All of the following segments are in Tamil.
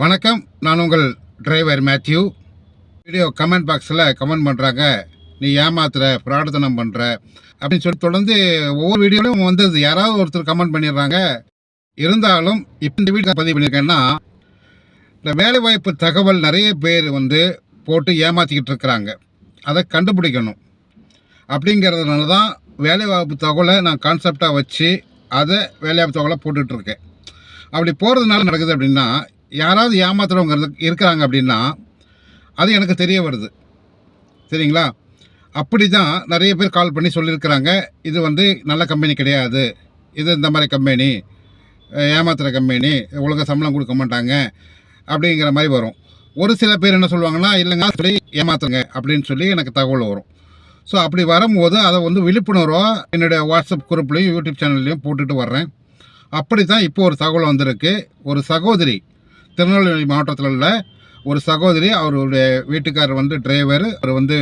வணக்கம். நான் உங்கள் டிரைவர் மேத்யூ வீடியோ கமெண்ட் பாக்ஸில் கமெண்ட் பண்ணுறாங்க நீ ஏமாத்துற பிரார்த்தனம் பண்ணுற அப்படின்னு சொல்லி தொடர்ந்து ஒவ்வொரு வீடியோலையும் வந்தது யாராவது ஒருத்தர் கமெண்ட் பண்ணிடுறாங்க. இருந்தாலும் இப்போ இந்த வீடியோ பதிவு பண்ணியிருக்கேன்னா இந்த வேலைவாய்ப்பு தகவல் நிறைய பேர் வந்து போட்டு ஏமாற்றிக்கிட்டு இருக்கிறாங்க. அதை கண்டுபிடிக்கணும். அப்படிங்கிறதுனால தான் வேலைவாய்ப்பு தகவலை நான் கான்செப்டாக வச்சு அதை வேலைவாய்ப்பு தகவலை போட்டுட்ருக்கேன் அப்படி போகிறதுனால நடக்குது அப்படின்னா யாராவது ஏமாத்துறவங்க இருக்கிறாங்க அப்படின்னா அது எனக்கு தெரிய வருது. சரிங்களா? அப்படி தான் நிறைய பேர் கால் பண்ணி சொல்லியிருக்கிறாங்க. இது வந்து நல்ல கம்பெனி கிடையாது. இது இந்த மாதிரி கம்பெனி ஏமாத்துகிற கம்பெனி ஒழுங்கா சம்பளம் கொடுக்க மாட்டாங்க அப்படிங்கிற மாதிரி வரும். ஒரு சில பேர் என்ன சொல்லுவாங்கன்னா இல்லைங்க சொல்லி ஏமாத்துங்க அப்படின்னு சொல்லி எனக்கு தகவல் வரும். ஸோ அப்படி வரும்போது அதை வந்து விழிப்புணர்வாக என்னுடைய வாட்ஸ்அப் குரூப்லேயும் யூடியூப் சேனல்லையும் போட்டுட்டு வர்றேன். அப்படி தான் இப்போ ஒரு தகவல் வந்திருக்கு. ஒரு சகோதரி திருநெல்வேலி மாவட்டத்தில் உள்ள ஒரு சகோதரி அவருடைய வீட்டுக்காரர் வந்து டிரைவர் அவர் வந்து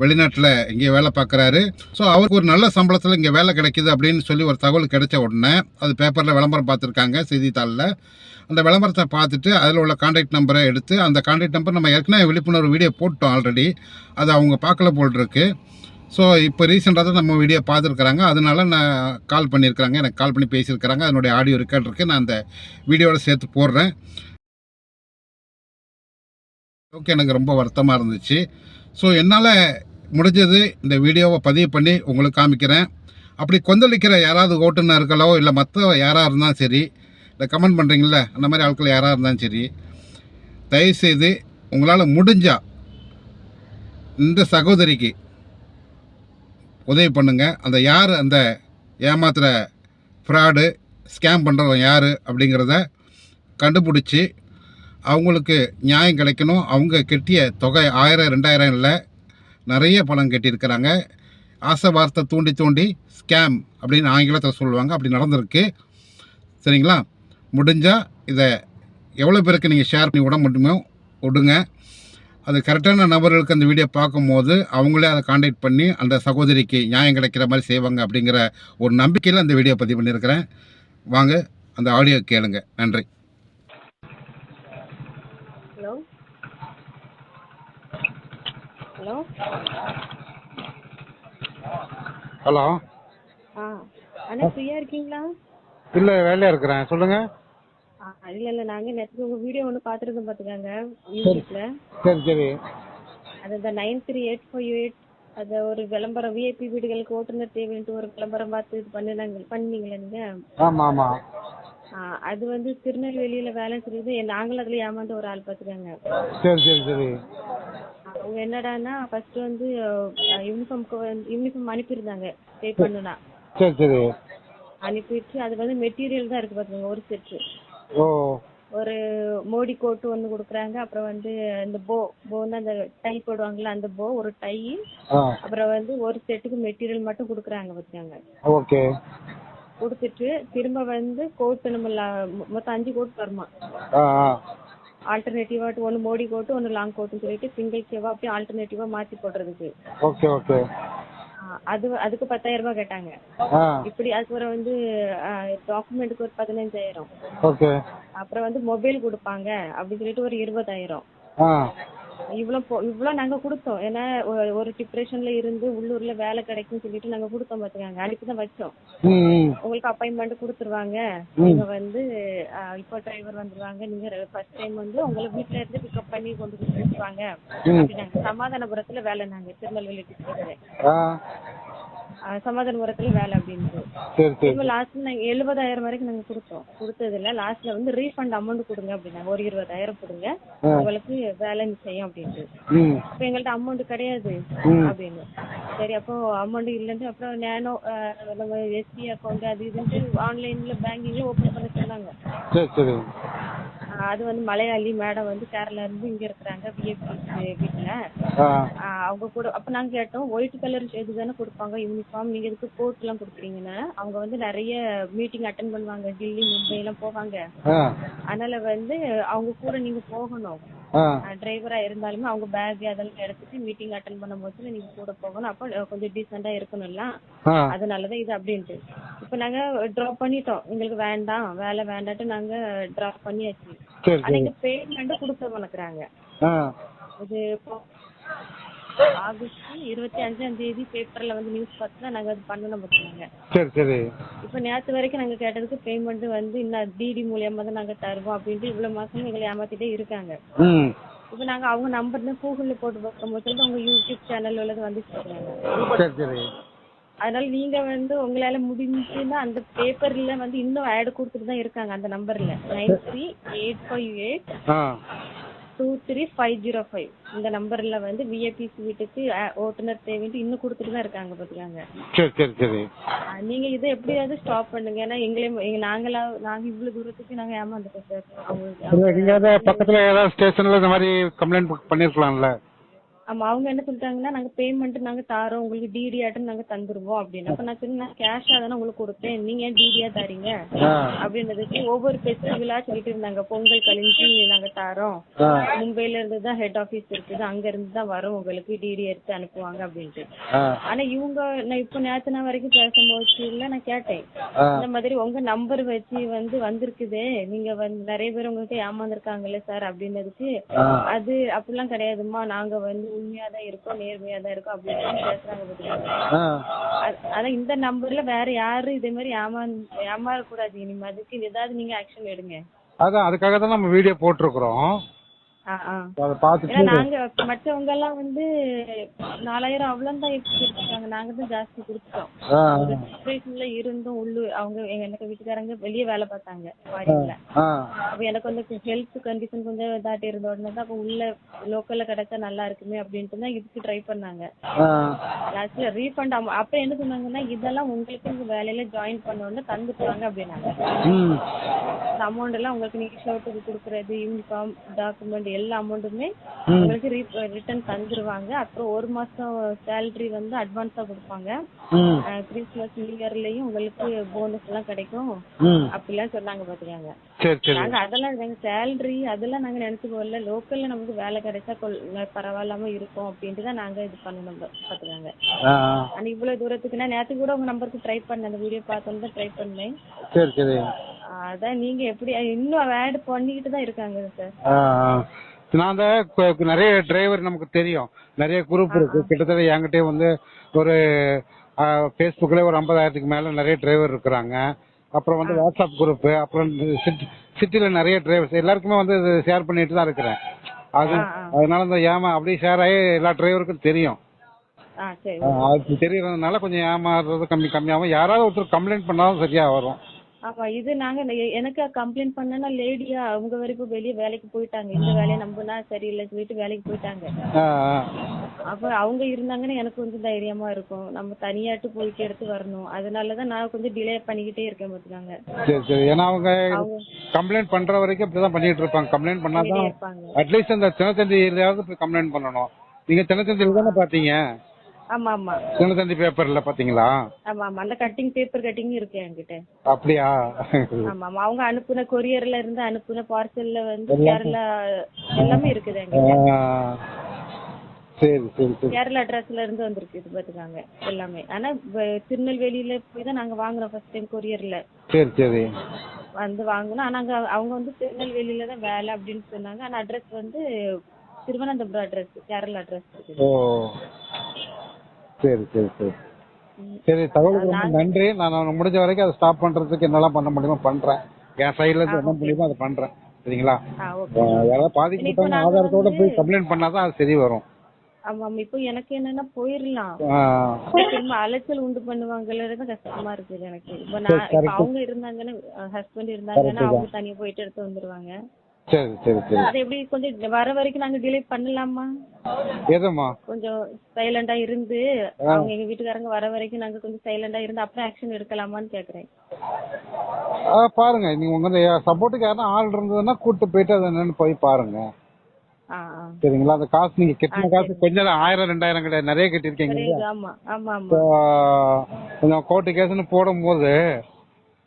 வெளிநாட்டில் இங்கே வேலை பார்க்குறாரு. ஸோ அவருக்கு ஒரு நல்ல சம்பளத்தில் இங்கே வேலை கிடைக்கிது அப்படின்னு சொல்லி ஒரு தகவல் கிடைச்ச உடனே அது பேப்பரில் விளம்பரம் பார்த்துருக்காங்க செய்தித்தாளில். அந்த விளம்பரத்தை பார்த்துட்டு அதில் உள்ள கான்டாக்ட் நம்பரை எடுத்து அந்த கான்டாக்ட் நம்பர் நம்ம ஏற்கனவே விழிப்புணர்வு வீடியோ போட்டோம் ஆல்ரெடி அது அவங்க பார்க்கல போட்டிருக்கு ஸோ இப்போ ரீசெண்டாக தான் நம்ம வீடியோ பார்த்துருக்குறாங்க. அதனால நான் கால் பண்ணியிருக்கிறாங்க. எனக்கு கால் பண்ணி பேசியிருக்கிறாங்க. அதனுடைய ஆடியோ ரெக்கார்ட் இருக்குது நான் அந்த வீடியோவில் சேர்த்து போடுறேன். ஓகே எனக்கு ரொம்ப வருத்தமாக இருந்துச்சு. ஸோ என்னால் முடிஞ்சது இந்த வீடியோவை பதிவு பண்ணி உங்களுக்கு காமிக்கிறேன். அப்படி கொந்தளிக்கிற யாராவது ஓட்டுநர்களோ இல்லை மற்ற யாராக இருந்தாலும் சரி இல்லை கமெண்ட் பண்ணுறீங்கள அந்த மாதிரி ஆட்கள் யாராக இருந்தாலும் சரி தயவுசெய்து உங்களால் முடிஞ்சால் இந்த சகோதரிக்கு உதவி பண்ணுங்கள் அந்த யார் அந்த ஏமாத்துகிற ஃப்ராடு ஸ்கேம் பண்ணுறவன் யார் அப்படிங்கிறத கண்டுபிடிச்சி அவங்களுக்கு நியாயம் கிடைக்கணும். அவங்க கெட்டிய தொகை ஆயிரம் ரெண்டாயிரம் இல்லை நிறைய பணம் கட்டியிருக்கிறாங்க. ஆசை வார்த்தை தூண்டி தூண்டி ஸ்கேம் அப்படின்னு ஆங்கிலத்தில் சொல்லுவாங்க. அப்படி நடந்திருக்கு. சரிங்களா? முடிஞ்சால் இதை எவ்வளோ பேருக்கு நீங்கள் ஷேர் பண்ணி விட முடியுமோ விடுங்க. அது கரெக்டான நபர்களுக்கு அந்த வீடியோ பார்க்கும்போது அவங்களே அதை காண்டாக்ட் பண்ணி அந்த சகோதரிக்கு நியாயம் கிடைக்கிற மாதிரி செய்வாங்க அப்படிங்கிற ஒரு நம்பிக்கையில் அந்த வீடியோ பதிவு பண்ணியிருக்கிறேன். வாங்க அந்த ஆடியோ கேளுங்க. நன்றி. ஹலோ. ஹலோ. ஹலோ. ஆ அண்ணா ஃப்ரீயாக இருக்கீங்களா? இல்லை வேலையாக இருக்கிறேன். சொல்லுங்கள் ஆ இல்லை இல்லை நாங்கள் நேற்று உங்கள் வீடியோ ஒன்று பார்த்துருக்கோம் பார்த்துக்கங்க யூடியூப்பில் சரி சரி. அது இந்த nine three eight five eight அது ஒரு விளம்பரம் விஐபி வீடுகளுக்கு ஓட்டுநர் தேவைன்ட்டு ஒரு விளம்பரம் பார்த்து இது பண்ணினாங்க பண்ணீங்களா நீங்கள் ஆமாம் ஆமாம் ஆ அது வந்து திருநெல்வேலியில் வேலை செய்யுது நாங்களும் அதில் ஏமாந்து ஒரு ஆள் பார்த்துக்கங்க சரி சரி சரி. அவங்க என்னடான்னா ஃபர்ஸ்ட் வந்து யூனிஃபார்முக்கு வந்து யூனிஃபார்ம் அனுப்பியிருந்தாங்க பே பண்ணுனா சரி சரி. அனுப்பிட்டு அது வந்து மெட்டீரியல் தான் இருக்கு பாத்துக்கோங்க ஒரு செட்டு ஓ. ஒரு மோடி கோட்டு ஒன்று கொடுக்குறாங்க அப்புறம் வந்து இந்த போ போன்னு அந்த டை போடுவாங்கல்ல அந்த போ ஒரு டை அப்புறம் வந்து ஒரு செட்டுக்கு மெட்டீரியல் மட்டும் கொடுக்குறாங்க பார்த்துக்கோங்க ஓகே. கொடுத்துட்டு திரும்ப வந்து கோட்டு நம்ம மொத்தம் அஞ்சு கோட் வருமா? ஆ ஆ. ஆல்டர்னேட்டிவாட்டு ஒன்று மோடி கோட்டு ஒன்று லாங் கோட்டுன்னு சொல்லிட்டு சிங்கிள் சேவா அப்படியே ஆல்டர்னேட்டிவாக மாற்றி போடுறதுக்கு. Okay okay. அது அதுக்கு பத்தாயிரம் ரூபாய் கேட்டாங்க. இப்படி அதுக்கப்புறம் வந்து டாக்குமெண்ட்டுக்கு ஒரு பதினஞ்சாயிரம். அப்புறம் வந்து மொபைல் கொடுப்பாங்க அப்படின்னு சொல்லிட்டு ஒரு இருபதாயிரம். இவ்வளோ போ இவ்வளோ நாங்கள் கொடுத்தோம். ஏன்னா ஒரு- ஒரு டிப்ரெஷன்ல இருந்து உள்ளூர்ல வேலை கிடைக்கும்னு சொல்லிட்டு நாங்கள் கொடுத்தோம் பார்த்துக்காங்க அனுப்பி தான் வச்சோம். உங்களுக்கு அப்பாயின்மெண்ட் கொடுத்துருவாங்க. நீங்க வந்து இப்போ டிரைவர் வந்துருவாங்க. நீங்க ஃபர்ஸ்ட் டைம் வந்து உங்களை வீட்ல இருந்து பிக்கப் பண்ணி கொண்டு போய் விட்டுருவாங்க அப்படின்னாங்க சமாதானபுரத்துல வேலை நாங்க திருநெல்வேலி டிஸ்ட்ரிக்ட்ல ஆ. சமாதானபுரத்துல வேலை திரும்ப லாஸ்ட்ல நாங்க எழுபதாயிரம் வரைக்கும் நாங்க கொடுத்தோம். கொடுத்ததுல லாஸ்ட்ல வந்து ரீஃபண்ட் அமௌண்ட் கொடுங்க அப்படின்னாங்க ஒரு இருபதாயிரம் கொடுங்க. உங்களுக்கு வேலை நிச்சயம் அப்படின்ட்டு. ம். அப்ப எங்கள்ட்ட அமௌண்ட் கிடையாது அப்படின்னு. சரி அப்போ அமௌண்ட் இல்லைன்ட்டு அப்புறம் நேனோ நம்ம எஸ்பி அக்கௌண்ட் அது இதுன்ட்டு ஆன்லைன்ல பேங்கிங்ல ஓபன் பண்ண சொன்னாங்க. அது வந்து மலையாளி மேடம் வந்து கேரளா இருந்து இங்க இருக்கிறாங்க பிஎஃபி வீட்டுல அவங்க கூட அப்ப நாங்க கேட்டோம் ஒயிட் கலர் இது தானே கொடுப்பாங்க யூனிஃபார்ம் நீங்க எதுக்கு கோட் எல்லாம் கொடுக்குறீங்கன்னு. அவங்க வந்து நிறைய மீட்டிங் அட்டன் பண்ணுவாங்க டெல்லி மும்பை எல்லாம் போவாங்க. அதனால வந்து அவங்க கூட நீங்க போகணும். டிரைவரா இருந்தாலுமே அவங்க பேக் அதெல்லாம் எடுத்துட்டு மீட்டிங் அட்டன் பண்ணும்போது நீங்க கூட போகணும். அப்போ கொஞ்சம் டீசெண்டா இருக்கணும்ல அதனாலதான் இது அப்படின்ட்டு. இப்போ நாங்க ட்ராப் பண்ணிட்டோம். எங்களுக்கு வேண்டாம். வேலை வேண்டான்ட்டு நாங்க ட்ராப் பண்ணியாச்சு. ஆனா இங்க பேமெண்ட் கொடுக்க மாட்டேங்கிறாங்க. இது ஆகஸ்ட் இருபத்தி அஞ்சாம் தேதி பேப்பர்ல வந்து நியூஸ் பார்த்து தான் நாங்க அது பண்ணணும் பார்த்தாங்க சரி சரி. இப்போ நேத்து வரைக்கும் நாங்க கேட்டதுக்கு பேமெண்ட் வந்து இன்னும் டிடி மூலியமா தான் நாங்க தருவோம் அப்படின்ட்டு இவ்வளவு மாசம் எங்களை ஏமாத்திட்டே இருக்காங்க. இப்போ நாங்க அவங்க நம்பர் தான் கூகுள்ல போட்டு பார்க்கும்போது அவங்க யூடியூப் சேனல் உள்ளது சரி சரி. அதனால நீங்க வந்து உங்களால முடிஞ்சுன்னா அந்த பேப்பர்ல வந்து இன்னும் ஆட் கொடுத்துட்டு தான் இருக்காங்க அந்த நம்பர்ல nine three eight five eight two three five zero five இந்த நம்பர்ல வந்து விஐபிசி வீட்டுக்கு ஓட்டுநர் தேவைன்ட்டு இன்னும் கொடுத்துட்டு தான் இருக்காங்க பாத்துக்காங்க. சரி சரி சரி. அஹ், நீங்க இதை எப்படியாவது ஸ்டாப் பண்ணுங்க. ஏன்னா எங்களே எங்க நாங்களா நாங்க இவ்வளவு தூரத்துக்கு நாங்க ஏமாந்துட்டோம் சார். அவங்களுக்கு பக்கத்துல ஏதாவது ஸ்டேஷன்ல இந்த மாதிரி கம்ப்ளைண்ட் பண்ணிருக்கலாம்ல? ஆமா அவங்க என்ன சொல்லிட்டாங்கன்னா நாங்க பேமெண்ட் நாங்க தாரோம் உங்களுக்கு டிடி ஆட்டம் நாங்க தந்துருவோம் அப்படின்னு. அப்ப நான் சொன்னேன் நான் கேஷா தானே உங்களுக்கு கொடுத்தேன் நீங்க ஏன் டிடியா தரீங்க? அப்படின்றதுக்கு ஒவ்வொரு ஃபெஸ்டிவலா சொல்லிட்டு இருந்தாங்க. பொங்கல் கழிஞ்சு நாங்க தாரோம். மும்பைல இருந்து தான் ஹெட் ஆபீஸ் இருக்குது. அங்க இருந்து தான் வரும் உங்களுக்கு டிடி எடுத்து அனுப்புவாங்க அப்படின்ட்டு. ஆனா இவங்க நான் இப்போ நேத்து நான் வரைக்கும் பேசும்போது இல்ல நான் கேட்டேன். இந்த மாதிரி உங்க நம்பர் வச்சு வந்து வந்திருக்குதே. நீங்க வந்து நிறைய பேர் உங்ககிட்ட ஏமாந்துருக்காங்கல்ல சார் அப்படின்னதுக்கு. அது அப்படிலாம் கிடையாதும்மா. நாங்க வந்து உண்மையா தான் இருக்கோம் நேர்மையா தான் இருக்கோம் அப்படின்னு பேசுறாங்க பாத்தீங்களா? ஆ. அ- ஆனா இந்த நம்பர்ல வேற யாரும் இதே மாதிரி ஏமாந் ஏமாறக்கூடாது இனிமே அதுக்கு ஏதாவது நீங்க ஆக்ஷன் எடுங்க. அதான் அதுக்காக தான் நம்ம வீடியோ போட்டிருக்கிறோம். நாங்க மற்றவங்க எல்லாம் வந்து நாலாயிரம் அவ்வளவு தான் கொடுத்துருக்காங்க நாங்க தான் ஜாஸ்தி கொடுத்துட்டோம் இருந்தும் உள்ளு அவங்க எங்க எனக்கு வீட்டுக்காரங்க வெளியே வேலை பார்த்தாங்க ஃபாரின்ல அப்ப எனக்கு வந்து ஹெல்த் கண்டிஷன் கொஞ்சம் இதாட்டி இருந்த உடனே தான் அப்ப உள்ள லோக்கல்ல கிடைச்சா நல்லா இருக்குமே அப்படின்ட்டு தான் இதுக்கு ட்ரை பண்ணாங்க. ஆ. லாஸ்ட்ல ரீஃபண்ட் அப்ப என்ன சொன்னாங்கன்னா இதெல்லாம் உங்களுக்கு உங்க வேலையில ஜாயின் பண்ண உடனே தந்துட்டுவாங்க அப்படின்னாங்க. அமௌண்ட் எல்லாம் உங்களுக்கு நீங்க ஷர்ட்டுக்கு கொடுக்கறது யூனிஃபார்ம் டாக்குமெண்ட் எல்லா அமௌண்ட்டுமே. உங்களுக்கு ரிட்டர்ன் தந்துருவாங்க. அப்புறம் ஒரு மாசம் சேலரி வந்து அட்வான்ஸா கொடுப்பாங்க. ம். கிறிஸ்மஸ் நியூ இயர்லயும் உங்களுக்கு போனஸ் எல்லாம் கிடைக்கும். அப்படிலாம் சொன்னாங்க பாத்துக்காங்க. நாங்க அதெல்லாம் எங்க சேலரி அதெல்லாம் நாங்க நினைச்சுக்கோல லோக்கல்ல நமக்கு வேலை கிடைச்சா பரவாயில்லாம இருக்கும் அப்படின்ட்டு தான் நாங்க இது பண்ணணும் பாத்துக்காங்க. ஆனா இவ்வளவு தூரத்துக்கு நான் நேத்து கூட உங்க நம்பருக்கு ட்ரை பண்ணேன். அந்த வீடியோ பார்த்தோன்னு தான் ட்ரை பண்ணேன். அதான் நீங்க எப்படி இன்னும் ஆட் பண்ணிக்கிட்டு தான் இருக்காங்க சார். நான் அந்த கு- நிறைய டிரைவர் நமக்கு தெரியும். நிறைய குரூப் இருக்கு. கிட்டத்தட்ட என்கிட்டயே வந்து ஒரு ஃபேஸ்புக்ல ஒரு ஐம்பதாயிரத்துக்கு மேல நிறைய டிரைவர் இருக்கிறாங்க. அப்புறம் வந்து வாட்ஸ்அப் குரூப் அப்புறம் சிட்டி சிட்டில நிறைய டிரைவர்ஸ் எல்லாருக்குமே வந்து ஷேர் பண்ணிட்டு தான் இருக்கிறேன். அது. அதனால இந்த ஏமா அப்படியே ஷேர் ஆகி எல்லா டிரைவருக்கும் தெரியும். அது தெரியறதுனால கொஞ்சம் ஏமாறுறது கம்மி கம்மியாகும் யாராவது ஒருத்தர் கம்ப்ளைண்ட் பண்ணாலும் சரியா வரும். ஆமா இது நாங்க எனக்கு கம்ப்ளைண்ட் பண்ணனா லேடியா அவங்க வரைக்கும் வெளியே வேலைக்கு போயிட்டாங்க. இந்த வேலையை நம்பினா சரியில்லை சொல்லிட்டு வேலைக்கு போயிட்டாங்க. அப்ப அவங்க இருந்தாங்கன்னா எனக்கு கொஞ்சம் தைரியமா இருக்கும். நம்ம தனியாட்டு போயிட்டு எடுத்து வரணும். அதனாலதான் நான் கொஞ்சம் டிலே பண்ணிக்கிட்டே இருக்கேன் பாத்துக்காங்க. சரி சரி. ஏன்னா அவங்க கம்ப்ளைண்ட் பண்ற வரைக்கும் இப்படிதான் பண்ணிட்டு இருப்பாங்க. கம்ப்ளைண்ட் பண்ணாதான் அட்லீஸ்ட் அந்த தினத்தந்தியிலாவது போய் கம்ப்ளைண்ட் பண்ணணும். நீங்க தினத்தந்தியில் தானே பாத்தீங்க? ஆமா ஆமா. தினத்தந்தி பேப்பர்ல பாத்தீங்களா? ஆமா ஆமா. அந்த கட்டிங் பேப்பர் கட்டிங் இருக்கு என்கிட்ட. அப்படியா? ஆமா ஆமா. அவங்க அனுப்புன கொரியர்ல இருந்து அனுப்புன பார்சல்ல வந்து கேரளா எல்லாமே இருக்குது என்கிட்ட. சரி சரி சரி. கேரளா அட்ரஸ்ல இருந்து வந்திருக்கு இது பாத்துக்காங்க எல்லாமே. ஆனா திருநெல்வேலியில போய் தான் நாங்க வாங்குறோம் ஃபர்ஸ்ட் டைம் கொரியர்ல சரி சரி. வந்து வாங்கினோம். ஆனா அங்க அவங்க வந்து திருநெல்வேலியில தான் வேலை அப்படின்னு சொன்னாங்க. ஆனா அட்ரஸ் வந்து திருவனந்தபுரம் அட்ரஸ் கேரளா அட்ரஸ் ஓ. சரி சரி சரி. சரி தகவலுக்கு ரொம்ப நன்றி. நான் முடிஞ்ச வரைக்கும் அதை ஸ்டாப் பண்றதுக்கு என்னெல்லாம் பண்ண முடியுமோ பண்றேன். என் சைடுல இருந்து என்ன முடியுமோ அதை பண்றேன். சரிங்களா? யாராவது பாதிக்கப்பட்டவங்க ஆதாரத்தோட போய் கம்ப்ளைண்ட் பண்ணாதான் அது சரி வரும். ஆமா ஆமா. இப்போ எனக்கு என்னன்னா போயிடலாம் திரும்ப அலைச்சல் உண்டு பண்ணுவாங்கல்ல கஷ்டமா இருக்குது எனக்கு. இப்போ நான் அவங்க இருந்தாங்கன்னா ஹஸ்பண்ட் இருந்தாங்கன்னா அவங்க தனியா போயிட்டு எடுத்து வந்துருவாங்க. சரி சரி சரி. அது எப்படி கொஞ்சம் வர வரைக்கும் நாங்க டிலே பண்ணலாமா? எதுமா கொஞ்சம் சைலண்டா இருந்து அவங்க எங்க வீட்டுக்காரங்க வர வரைக்கும் நாங்க கொஞ்சம் சைலண்டா இருந்து அப்புறம் ஆக்ஷன் எடுக்கலாமான்னு கேக்குறேன். ஆ, பாருங்க. நீங்க உங்க சப்போர்ட்டுக்கு யாரும் ஆள் இருந்ததுன்னா கூட்டு போயிட்டு அது என்னன்னு போய் பாருங்க. சரிங்களா? அந்த காசு நீங்க கட்டின காசு கொஞ்சம் ஆயிரம் ரெண்டாயிரம் கிடையாது. நிறைய கட்டிருக்கீங்க கொஞ்சம் கோர்ட்டு கேஸ்னு போடும்போது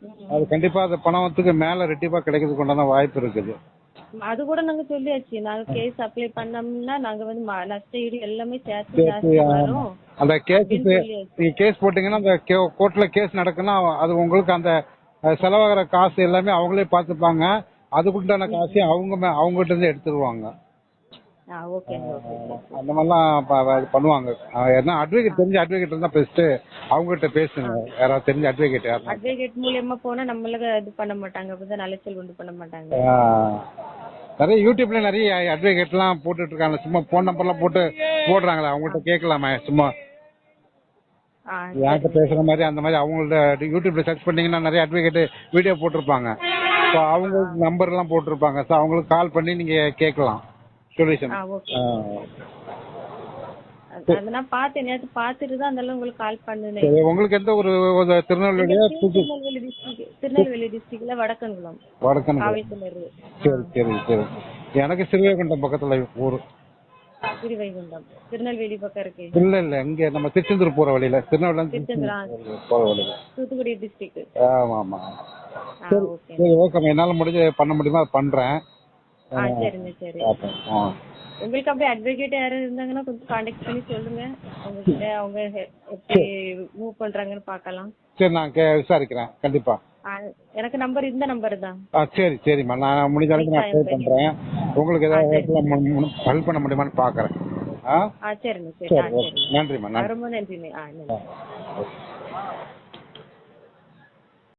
ம். அது கண்டிப்பா அந்த பணத்துக்கு மேல ரெட்டிப்பா கிடைக்கிறதுக்கு உண்டான வாய்ப்பு இருக்குது. அது கூட நாங்க சொல்லியாச்சு. நாங்க கேஸ் அப்ளை பண்ணோம்னா நாங்க வந்து ம- நஷ்ட ஈடு எல்லாமே சேர்த்து ஜாஸ்தி. வரும். அந்த கேஸ் நீங்க கேஸ் போட்டீங்கன்னா அந்த கோர்ட்ல கேஸ் நடக்குன்னா அது உங்களுக்கு அந்த அஹ், செலவாகிற காசு எல்லாமே அவங்களே பார்த்துப்பாங்க. அதுக்குண்டான காசு அவங்க மே- அவங்ககிட்ட இருந்து எடுத்துருவாங்க. அந்த மாதிரிலாம் பண்ணுவாங்க. ஏன்னா அட்வொகேட் தெரிஞ்ச அட்வொகேட் இருந்தா பெஸ்ட் அவங்ககிட்ட பேசுங்க. யாராவது தெரிஞ்ச அட்வொகேட் யாரும் அட்வொகேட் மூலியமா போனா நம்மளுக்கு இது பண்ண மாட்டாங்க. அப்படிதான் அலைச்சல் உண்டு பண்ண மாட்டாங்க. நிறைய யூடியூப்ல நிறைய அட்வொகேட்லாம் போட்டுட்டு இருக்காங்க. சும்மா ஃபோன் நம்பர்லாம் போட்டு போடுறாங்களே. அவங்கள்ட்ட கேட்கலாமே. சும்மா யார்கிட்ட பேசுற மாதிரி அந்த மாதிரி அவங்கள்ட்ட யூடியூப்ல சர்ச் பண்ணீங்கன்னா நிறைய அட்வொகேட் வீடியோ போட்டிருப்பாங்க. ஸோ அவங்க நம்பர் எல்லாம் போட்டிருப்பாங்க. ஸோ அவங்களுக்கு கால் பண்ணி நீங்க கேட்கலாம். சொல்யூஷன் ஆ ஓகே அது நான் பார்த்தேன். நேத்து பார்த்துட்டு தான் அதெல்லாம் உங்களுக்கு கால் பண்ணுனேன் உங்களுக்கு எந்த ஒரு திருநெல்வேலி டிஸ்ட்ரிக்ட் திருநெல்வேலி டிஸ்ட்ரிக்ட்ல வடக்கன்குளம். வடக்கன் காவிக்கிணறு சரி சரி சரி. எனக்கு சிறுவைகுண்டம் பக்கத்துல ஊர். திருவைகுண்டம் திருநெல்வேலி பக்கம் இருக்கு. இல்ல இல்ல. இங்க நம்ம திருச்செந்தூர் போற வழியில. திருநெல்வேலி போற வழியில. தூத்துக்குடி டிஸ்ட்ரிக்ட் ஆமா ஆமா சரி ஓகே என்னால முடிஞ்ச பண்ண முடியுமா? பண்றேன். ஆ சரிங்க சரி. உங்களுக்கு அப்படியே அட்வொகேட் யாரும் இருந்தாங்கன்னா கொஞ்சம் காண்டாக்ட் பண்ணி சொல்லுங்க. அவங்க கிட்ட அவங்க எப்படி மூவ் பண்றாங்கன்னு பார்க்கலாம். சரி நான் கே விசாரிக்கிறேன். கண்டிப்பா. ஆ, எனக்கு நம்பர் இந்த நம்பர் தான். ஆ சரி சரிம்மா. நான் முடிஞ்ச அளவுக்கு நான் ட்ரை பண்றேன். உங்களுக்கு ஏதாவது ஹெல்ப் பண்ண முடியுமான்னு பாக்குறேன் ஆ? ஆ சரிங்க சரி. ஆ சரி ஓகே. நன்றிம்மா நன்றி. ரொம்ப நன்றிண்ணே ஆ நன்றி.